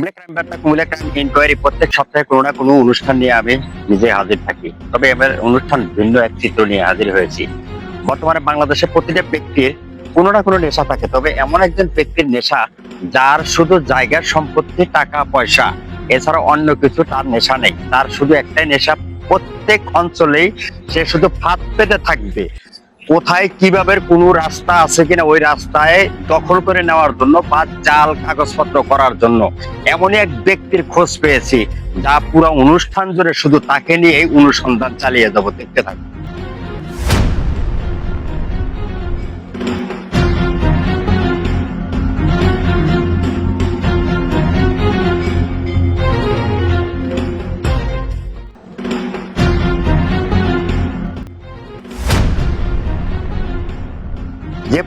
Comilla crime বার্তা Comilla crime inquiry প্রত্যেক সপ্তাহে কোনো না কোনো অনুষ্ঠান নিয়ে আমি নিজে হাজির থাকি। তবে এবার অনুষ্ঠান ভিন্ন এক চিত্র নিয়ে হাজির হয়েছি। বর্তমানে বাংলাদেশে প্রতিটা ব্যক্তির কোনো না কোনো নেশা থাকে, তবে এমন একজন ব্যক্তির নেশা যার শুধু জায়গার সম্পত্তি, টাকা, পয়সা এছাড়া অন্য কিছু তার নেশা নেই। তার শুধু একটাই নেশা, প্রত্যেক অঞ্চলেই সে শুধু ফাঁদ পেতে থাকবে। কোথায় কীভাবে কোনো রাস্তা আছে কিনা ওই রাস্তায় দখল করে নেওয়ার জন্য বা জাল, কাগজপত্র করার জন্য। এমনই এক ব্যক্তির খোঁজ পেয়েছি, যা পুরো অনুষ্ঠান জুড়ে শুধু তাকে নিয়ে অনুসন্ধান চালিয়ে যাব, দেখতে থাকব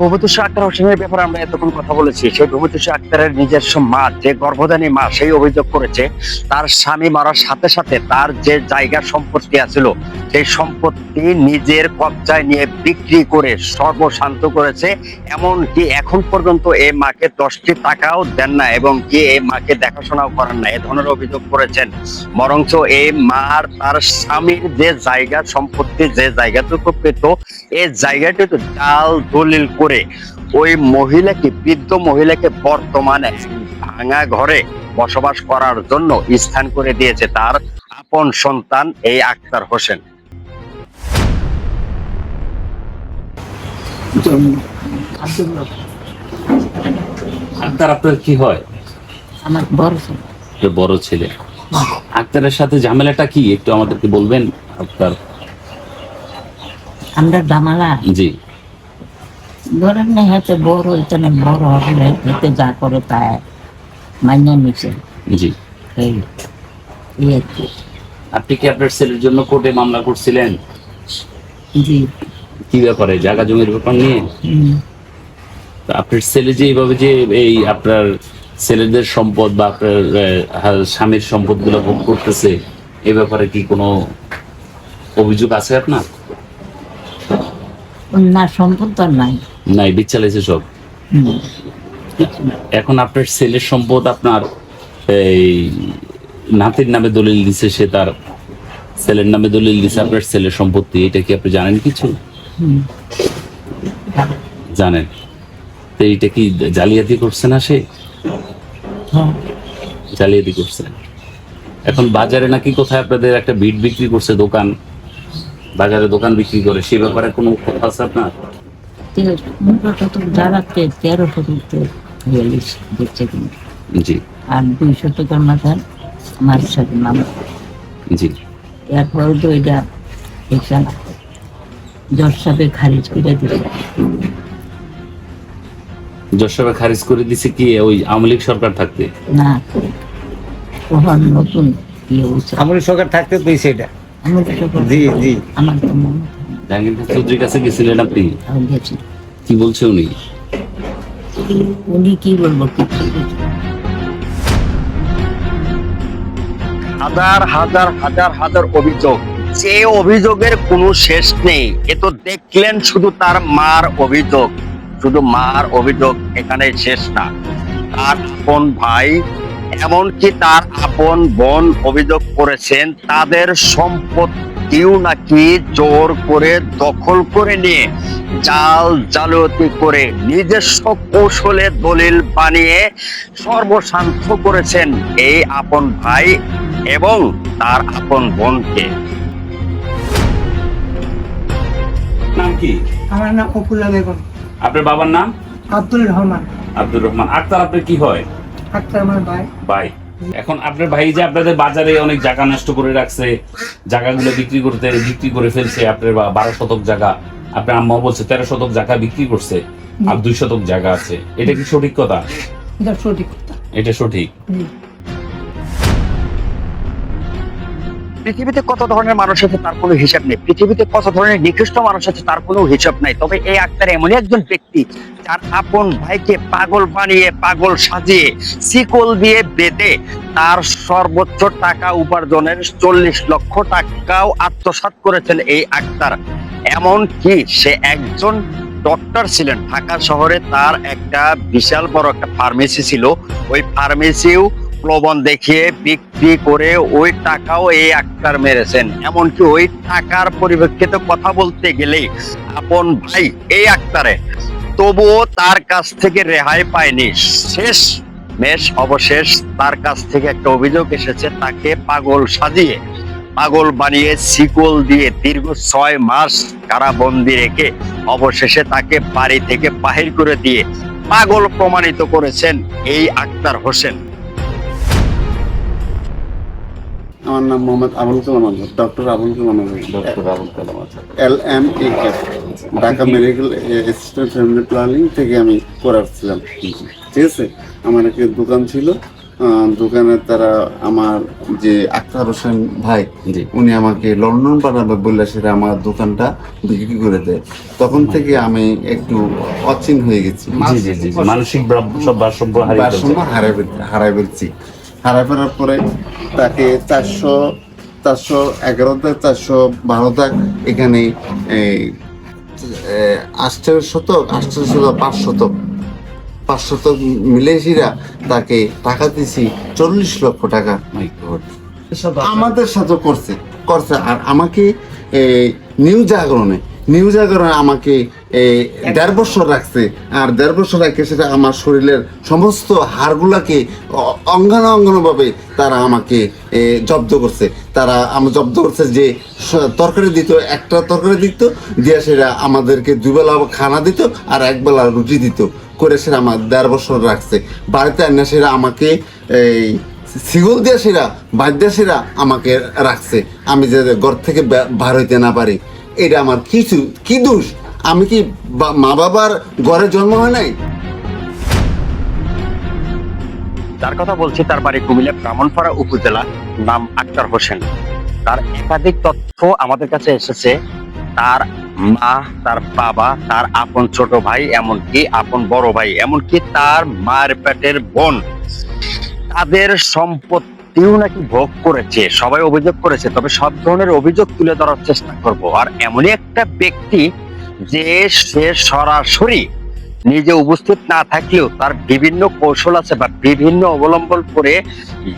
প্রভূতোষ আক্তার হোসেনের ব্যাপারে আমরা এতক্ষণ কথা বলেছি, সেই প্রভূতোষ আক্তারের নিজস্ব মা, যে গর্ভধানী মা, সেই অভিযোগ করেছে, তার স্বামী মারার সাথে সাথে তার যে সম্পত্তি আছিল, সেই সম্পত্তি নিজের কবজায় নিয়ে বিক্রি করে সর্বশান্ত করেছে, এমনকি এখন পর্যন্ত এই মাকে দশটি টাকাও দেন না এবং কি এই মাকে দেখাশোনাও করেন না, এ ধরনের অভিযোগ করেছেন। বরঞ্চ এই মার, তার স্বামীর যে জায়গা, সম্পত্তি যে জায়গাটুকু পেত এই জায়গাটি তো জাল, দলিল করে ওই মহিলাকে বৃদ্ধ মহিলাকে বর্তমানে ভাঙা ঘরে বসবাস করার জন্য স্থান করে দিয়েছে তার আপন সন্তান এই আক্তার হোসেন। আক্তার আপনার কি হয়? আমার বড় ছেলে। বড় ছেলে। আক্তারের সাথে ঝামেলাটা কি? একটু আমাদেরকে বলবেন আপনার আমরা দামালা। জি। ধরেন না হাতে বড় হইতে না বড় হলে এতে যা করে তা মান্য নিছে। জি। এই এই আর কি। আপনি কি আপনার ছেলের জন্য কোর্টে মামলা করছিলেন? জি। কি ব্যাপারে? জায়গা জমির ব্যাপার নিয়ে? আপনার ছেলে যে এইভাবে যে এই আপনার ছেলেদের সম্পদ বা আপনার স্বামীর সম্পদগুলো ভোগ করতেছে এই ব্যাপারে কি কোনো অভিযোগ আছে আপনার? না, সম্পদ তো নাই। নাই বিচ্ছালাইছে সব। এখন আপনার ছেলের সম্পদ আপনার এই নাতির নামে দলিল দিছে, সে তার ছেলের নামে দলিল দিছে, আপনার ছেলের সম্পত্তি, এটা কি আপনি জানেন কিছু? জানেন। তো এইটা কি জালিয়াতি করছে না সে। জালিয়াতি করছে। এখন বাজারে নাকি কোথায় আপনাদের একটা বিট বিক্রি করছে দোকান? বাজারে দোকান বিক্রি করে সে ব্যাপারে কোনো কথা আছে আপনার? বিয়াল্লিশ জি। আর নাম। এরপরে তো এটা এখানে জজ সাহেব খারিজ করে দিচ্ছে যশোরে খারিজ করে দিছে কি? ওই আওয়ামী লীগ সরকার থাকতে? না ওখান নতুন ইয়ে সরকার থাকতে তো সব- জি জি। আমার তো মনে জাহাঙ্গীর চৌধুরীর কাছে গেছিলেন আপনি? কি বলছে উনি? উনি কি বলব? হাজার হাজার হাজার হাজার অভিযোগ। যে অভিযোগের কোনো শেষ নেই। এ তো দেখলেন শুধু তার মার অভিযোগ। শুধু মার অভিযোগ এখানে শেষ না। তার আপন ভাই এমনকি তার আপন বোন অভিযোগ করেছেন তাদের সম্পত্তিও নাকি জোর করে দখল করে নিয়ে জাল জালিয়াতি করে নিজস্ব কৌশলে দলিল বানিয়ে সর্বশান্ত করেছেন এই আপন ভাই এবং তার আপন বোনকে। নাম কি? আমার নাম অপুল্লা বেগম। আপনার বাবার নাম? আব্দুল রহমান। আব্দুর রহমান। আক্তার আপনার কি হয়? আমার ভাই ভাই এখন আপনার ভাই যে আপনাদের বাজারে অনেক জায়গা নষ্ট করে রাখছে জায়গাগুলো বিক্রি করতে বিক্রি করে ফেলছে আপনার বা- বারো শতক জায়গা আপনার আম্মা বলছে তেরো শতক জায়গা বিক্রি করছে আর দুই শতক জায়গা আছে। এটা কি সঠিক কথা? এটা সঠিক কথা। এটা সঠিক। পৃথিবীতে কত ধরনের মানুষ আছে তার কোনো হিসাব নেই। পৃথিবীতে কত ধরনের নিকৃষ্ট মানুষ আছে তার কোনো হিসাব নাই। তবে এই আক্তার এমনই একজন ব্যক্তি যার আপন ভাইকে পাগল বানিয়ে, পাগল সাজিয়ে, শিকল দিয়ে বেঁধে তার সর্বোচ্চ টাকা উপার্জনের চল্লিশ লক্ষ টাকাও আত্মসাৎ করেছেন এই আক্তার এমন কি সে একজন ডক্টর ছিলেন। ঢাকা শহরে তার একটা বিশাল বড় একটা ফার্মেসি ছিল। ওই ফার্মেসিও প্রলোভন দেখিয়ে বিক্রি করে ওই টাকাও এই আক্তার মেরেছেন। এমনকি ওই টাকার পরিপ্রেক্ষিতে কথা বলতে গেলে আপন ভাই এই আক্তারে, তবুও তার কাছ থেকে রেহাই পায়নি। শেষ মেশ অবশেষ তার কাছ থেকে একটা অভিযোগ এসেছে, তাকে পাগল সাজিয়ে, পাগল বানিয়ে শিকল দিয়ে দীর্ঘ ছয় মাস কারাবন্দি রেখে অবশেষে তাকে বাড়ি থেকে বাহির করে দিয়ে পাগল প্রমাণিত করেছেন এই আক্তার হোসেন। আমার নাম Mohammad Abul Kalam Azad doctor Abul Kalam Azad doctor Abul Kalam Azad L M A Dhaka medical assistant family planning থেকে আমি করাচ্ছিলাম ঠিক আছে? আমার একটি দোকান ছিল। দোকানে তারা আমার যে আক্তার হোসেন ভাই উনি আমাকে লন্ডন পাঠাবে বললে সেটা আমার দোকানটা বিক্রি করে দেয়। তখন থেকে আমি একটু অচিন হয়ে গেছি। মানসিক ভারসাম্য হারাই ফেলছি। হারাই ফেরার পরে তাকে চারশো চারশো এগারোতে চারশো বারোতে এখানে এই আষ্টের শতক আষ্টের শতক পাঁচ শতক। পাঁচ শতক মিলেশিরা তাকে টাকা দিছি চল্লিশ লক্ষ টাকা। My আমাদের সাথে করছে করছে। আর আমাকে এই, নিউ জাগরণে নিউ জাগরণে আমাকে এই, দেড় বছর রাখছে আর দেড় বছর রাখে সেটা আমার শরীরের সমস্ত হাড়গুলাকে অঙ্গানো অঙ্গানোভাবে তারা আমাকে জব্দ করছে। তারা আমার জব্দ করছে যে তরকারি দিত একটা তরকারি দিত দিয়ে সেটা আমাদেরকে দুবেলা খানা দিত আর একবেলা রুটি দিত। করে সেটা আমার দেড় বছর রাখছে। বাড়িতে এনে সেটা আমাকে এই সিগল দিয়ে সেরা বাদ দিয়ে সেরা আমাকে রাখছে। আমি যে ঘর থেকে বার হইতে না পারি। এটা আমার কিছু কি দোষ? আমি কি মা বাবার ঘরে জন্ম হয় নাই? যার কথা বলছি তার বাড়ি কুমিল্লা ব্রাহ্মণপাড়া উপজেলা, নাম আক্তার হোসেন। তার একাধিক তথ্য আমাদের কাছে এসেছে। তার মা, তার বাবা, তার আপন ছোট ভাই, এমনকি আপন বড় ভাই, এমনকি তার মায়ের পেটের বোন। তাদের সম্পত্তিও নাকি ভোগ করেছে, সবাই অভিযোগ করেছে, তবে সব ধরনের অভিযোগ তুলে ধরার চেষ্টা করব। আর এমনই একটা ব্যক্তি যে সে সরাসরি নিজে উপস্থিত না থাকলেও তার বিভিন্ন কৌশল আছে বা বিভিন্ন অবলম্বন করে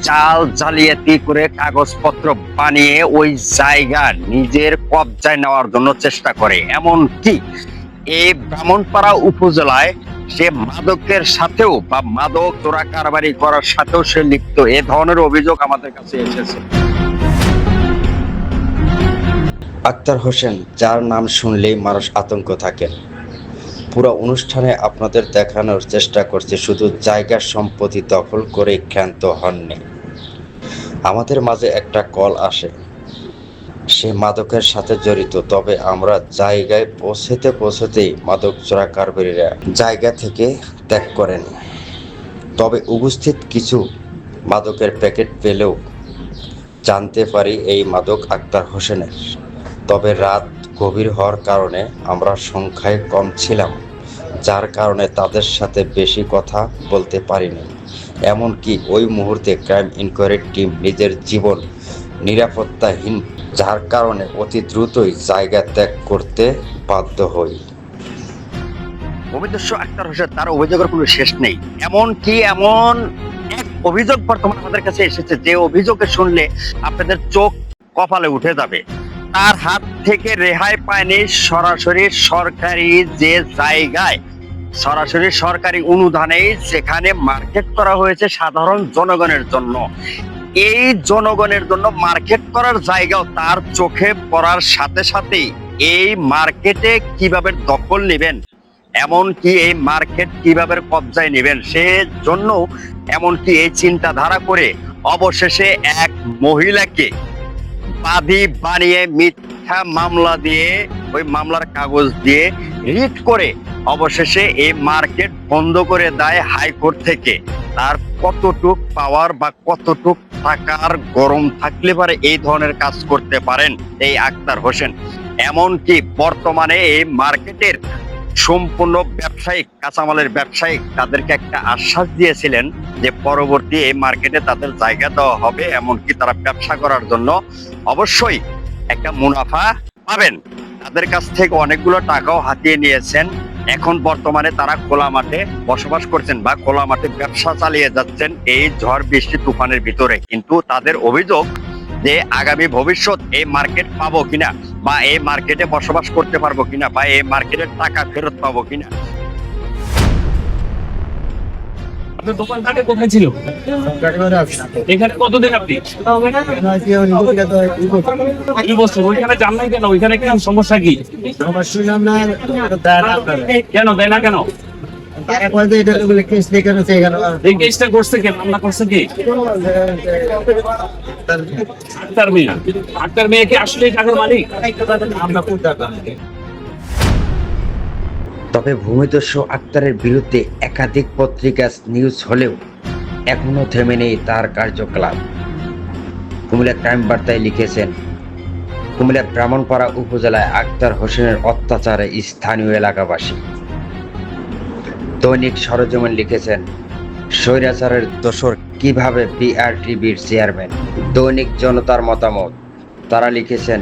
জাল জালিয়াতি করে কাগজপত্র বানিয়ে ওই জায়গা নিজের কবজায় নেওয়ার জন্য চেষ্টা করে। এমন কি এই ব্রাহ্মণপাড়া উপজেলায় সে মাদকের সাথেও বা মাদক চোরা কারবারি করার সাথেও সে লিপ্ত। এ ধরনের অভিযোগ আমাদের কাছে এসেছে। আক্তার হোসেন, যার নাম শুনলেই মানুষ আতঙ্ক থাকে। পুরো অনুষ্ঠানে আপনাদের দেখানোর চেষ্টা করছে, শুধু জায়গার সম্পত্তি দখল করে ক্ষান্ত হননি। আমাদের মাঝে একটা কল আসে। সে মাদকের সাথে জড়িত, তবে আমরা জায়গায় পৌঁছতে পৌঁছতেই মাদক চোরা কারবারিরা জায়গা থেকে ত্যাগ করেন। তবে উপস্থিত কিছু মাদকের প্যাকেট পেলেও জানতে পারি এই মাদক আক্তার হোসেনের। তবে রাত গভীর হওয়ার কারণে আমরা সংখ্যায় কম ছিলাম, যার কারণে তাদের সাথে বেশি কথা বলতে পারিনি। এমনকি ওই মুহূর্তে ক্রাইম ইনকোয়ারি টিম নিজের জীবন নিরাপত্তাহীন, যার কারণে অতি দ্রুতই জায়গা ত্যাগ করতে বাধ্য হই। অভিদস্য আক্তার হোসেন, তার অভিযোগের কোনো শেষ নেই। এমন কি এমন এক অভিযোগ বর্তমানে আমাদের কাছে এসেছে, যে অভিযোগে শুনলে আপনাদের চোখ কপালে উঠে যাবে। তার হাত থেকে রেহাই পায়নি সরাসরি সরকারি যে জায়গায়। সরাসরি সরকারি অনুদানে সেখানে মার্কেট করা হয়েছে সাধারণ জনগণের জন্য। এই জনগণের জন্য মার্কেট করার জায়গাও তার চোখে পড়ার সাথে সাথেই এই মার্কেটে কীভাবে দখল নেবেন, এমনকি এই মার্কেট কীভাবে কবজায় নেবেন সে জন্য এমনকি এই চিন্তাধারা করে অবশেষে এক মহিলাকে বাদী বানিয়ে মিথ্যা মামলা দিয়ে, ওই মামলার কাগজ দিয়ে রিট করে অবশেষে এই মার্কেট বন্ধ করে দেয় হাইকোর্ট থেকে। তার কতটুক পাওয়ার বা কতটুক টাকার গরম থাকলে পারে এই ধরনের কাজ করতে পারেন এই আক্তার হোসেন। এমনকি বর্তমানে এই মার্কেটের সম্পূর্ণ ব্যবসায়িক, কাঁচামালের ব্যবসায়িক তাদেরকে একটা আশ্বাস দিয়েছিলেন যে পরবর্তী এই মার্কেটে তাদের জায়গা দেওয়া হবে, এমনকি তারা ব্যবসা করার জন্য অবশ্যই একটা মুনাফা পাবেন। তাদের কাছ থেকে অনেকগুলো টাকাও হাতিয়ে নিয়েছেন। এখন বর্তমানে তারা খোলা মাঠে বসবাস করছেন বা খোলা মাঠে ব্যবসা চালিয়ে যাচ্ছেন এই ঝড়, বৃষ্টি, তুফানের ভিতরে। কিন্তু তাদের অভিযোগ যে আগামী ভবিষ্যৎ এই মার্কেট পাবো কিনা বা এই মার্কেটে বসবাস করতে পারব কিনা বা এই মার্কেটের টাকা ফেরত পাবো কিনা? দোকানটাকে কোথায় ছিল? এখানে কতদিন আপনি? দুই বছর। ওইখানে যান নাই কেন? ওইখানে কেন সমস্যা কি? কেন? দেয় না কেন? এই কেসটা করছে কে? মামলা করছে কি? আক্তার মিয়া। আক্তার মিয়া কি আসলে টাকার মালিক? তবে ভূমিদস্যু আক্তারের বিরুদ্ধে একাধিক পত্রিকা নিউজ হলেও এখনও থেমে নেই তার কার্যকলাপ। কুমিল্লা ক্রাইম বার্তায় লিখেছেন কুমিল্লার ব্রাহ্মণপাড়া উপজেলায় আক্তার হোসেনের অত্যাচারে স্থানীয় এলাকাবাসী। দৈনিক সরজমিন লিখেছেন, স্বৈরাচারের দোসর কীভাবে বিআরটিবির চেয়ারম্যান দৈনিক জনতার মতামত? তারা লিখেছেন,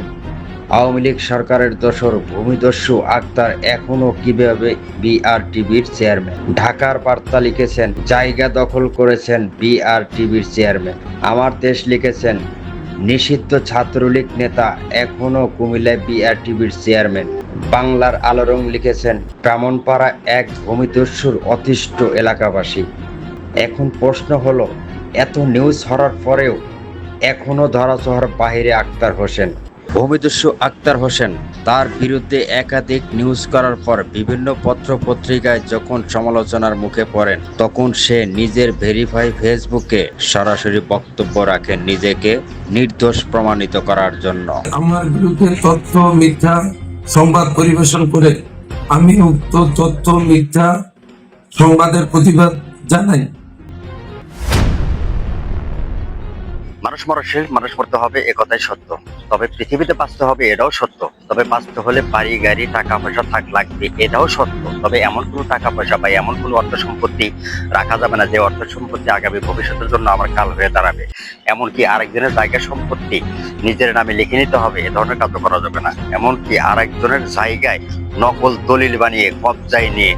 আওয়ামী লীগ সরকারের দোসর ভূমিদস্যু আক্তার এখনও কীভাবে বিআরটিবির চেয়ারম্যান ঢাকার বার্তা লিখেছেন, জায়গা দখল করেছেন বিআরটিবির চেয়ারম্যান আমার দেশ লিখেছেন নিষিদ্ধ ছাত্রলীগ নেতা এখনও কুমিল্লা বিআরটিভির চেয়ারম্যান। বাংলার আলোড়ন লিখেছেন, ব্রাহ্মণপাড়া এক ভূমিদস্যুর অতিষ্ঠ এলাকাবাসী। এখন প্রশ্ন হলো, এত নিউজ হওয়ার পরেও এখনও ধরাচহর বাহিরে আক্তার হোসেন। ভূমিদস্যু আক্তার হোসেন তার বিরুদ্ধে একাধিক নিউজ করার পর বিভিন্ন পত্র পত্রিকায় যখন সমালোচনার মুখে পড়েন, তখন সে নিজের ভেরিফাই ফেসবুকে সরাসরি বক্তব্য রাখেন নিজেকে নির্দোষ প্রমাণিত করার জন্য। আমার বিরুদ্ধে তথ্য, মিথ্যা সংবাদ পরিবেশন করে আমি উক্ত তথ্য, মিথ্যা সংবাদের প্রতিবাদ জানাই। মানুষ মরশীল মানুষ মরতে হবে, এ কথাই সত্য। তবে পৃথিবীতে বাঁচতে হবে, এটাও সত্য। তবে বাঁচতে হলে বাড়ি, গাড়ি টাকা পয়সা থাক লাগবে, এটাও সত্য। তবে এমন কোনো টাকা পয়সা বা এমন কোনো অর্থ সম্পত্তি রাখা যাবে না যে অর্থ সম্পত্তি আগামী ভবিষ্যতের জন্য আমার কাল হয়ে দাঁড়াবে। এমনকি আরেকজনের জায়গা সম্পত্তি নিজের নামে লিখে নিতে হবে, এ ধরনের কাজ করা যাবে না। এমনকি আরেকজনের জায়গায় নকল দলিল বানিয়ে কবজায় নিয়ে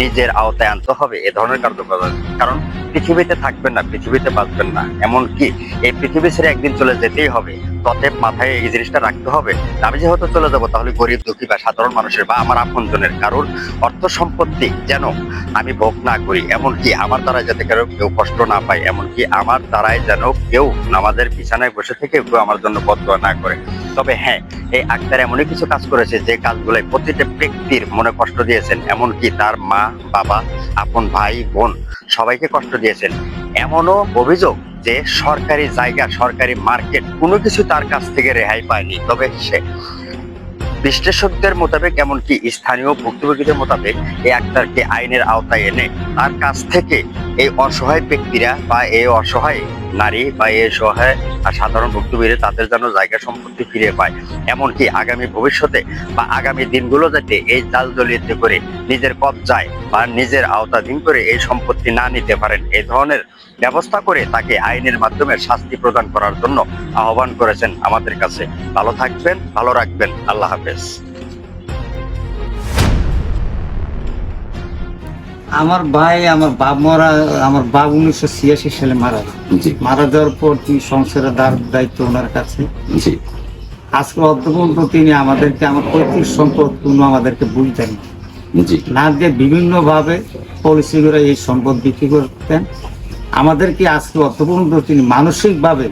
নিজের আওতায় আনতে হবে এ ধরনের কার্য করা যাবে না। কারণ পৃথিবীতে থাকবেন না পৃথিবীতে বাঁচবেন না। এমনকি এই পৃথিবী ছেড়ে একদিন চলে যেতেই হবে। ততএব মাথায় এই জিনিসটা রাখতে হবে। আমি যেহেতু চলে যাব তাহলে গরিব দুঃখী বা সাধারণ মানুষের বা আমার আপনজনের কারোর অর্থ সম্পত্তি যেন আমি ভোগ না করি এমনকি আমার দ্বারা যাতে কারও কেউ কষ্ট না পায় এমনকি আমার দ্বারাই যেন কেউ নামাজের বিছানায় বসে থেকে কেউ আমার জন্য বদয়া না করে। তবে হ্যাঁ এই আক্তার এমনই কিছু কাজ করেছে যে কাজগুলো প্রতিটা ব্যক্তির মনে কষ্ট দিয়েছেন, এমনকি তার মা, বাবা, আপন ভাই, বোন সবাইকে কষ্ট দিয়েছেন। এমনও অভিযোগ যে সরকারি জায়গা, সরকারি মার্কেট কোনো কিছু তার কাছ থেকে রেহাই পায়নি। তবে সে বিশ্লেষকদের মোতাবেক, এমনকি স্থানীয় ভুক্তভোগীদের মোতাবেক এই আক্তারকে আইনের আওতায় এনে তার কাছ থেকে এই অসহায় ব্যক্তিরা বা এই অসহায় নারী বা এই সহায় আর সাধারণ ভুক্তভোগীরা তাদের যেন জায়গা সম্পত্তি ফিরে পায়। এমনকি আগামী ভবিষ্যতে বা আগামী দিনগুলো যাতে এই জাল জলিয়েতে করে নিজের কবজায় বা নিজের আওতাধীন করে এই সম্পত্তি না নিতে পারেন। এই ধরনের ব্যবস্থা করে তাকে আইনের মাধ্যমে শাস্তি প্রদান করার জন্য আহ্বান করেছেন আমাদের কাছে। ভালো থাকবেন ভালো রাখবেন। আল্লাহ হাফেজ। আমার ভাই আমার বাপ মরা আমার বাপ উনিশশো ছিয়াশি সালে মারা মারা যাওয়ার পর তিনি সংসারের দার- দায়িত্ব ওনার কাছে। আজকে অর্ধপর্যন্ত তিনি আমাদেরকে আমার পৈতৃক সম্পদ কোনো আমাদেরকে বুঝতেন না। দিয়ে বিভিন্ন ভাবে পলিসি করে এই সম্পদ বিক্রি করতেন। আমাদেরকে আজকে অর্থপর্যন্ত তিনি মানসিকভাবে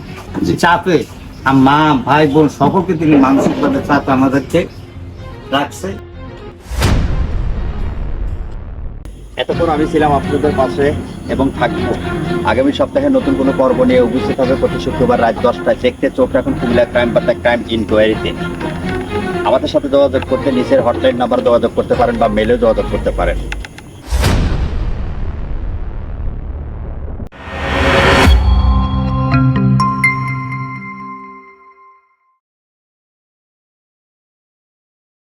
চাপে? মা ভাই বোন সকলকে তিনি মানসিক ভাবে চাপে আমাদেরকে রাখছে। এতক্ষণ আমি ছিলাম আপনাদের পাশে এবং থাকব। আগামী সপ্তাহে নতুন কোনো পর্ব নিয়ে উপস্থিত হবে প্রতি শুক্রবার রাত দশটায়। দেখতে চোখ রাখুন কুমিল্লা ক্রাইম বার্তা ক্রাইম ইনকোয়ারিতে। আমাদের সাথে যোগাযোগ করতে নিচের হটলাইন নাম্বার যোগাযোগ করতে পারেন বা মেলেও যোগাযোগ করতে পারেন।